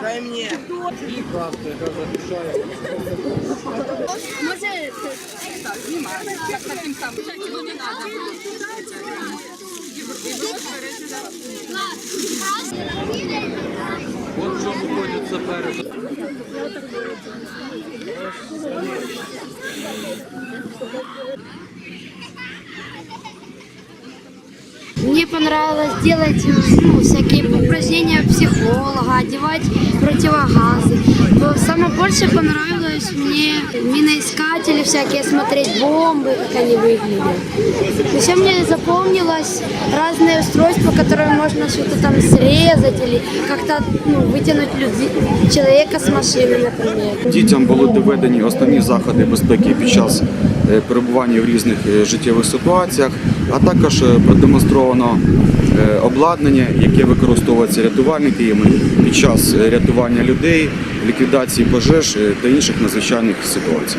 Дай мне. Може, так, знімати, як таким самим. Ну, не надо. От що знаходиться перед. Мне понравилось делать ну, всякие упражнения психолога, одевать противогазы. Но Самое больше понравилось мне миноискатели всякие, смотреть бомбы, как они выглядят. Еще мне запомнилось разные устройства, которые можно что-то там срезать или как-то ну, вытянуть люди, человека с машины, например. Дітям були доведені основні заходи безпеки під час е, Е, перебування в різних е, життєвих ситуаціях, а також е, продемонстровано обладнання, яке використовується рятувальниками під час рятування людей, ліквідації пожеж та інших надзвичайних ситуацій.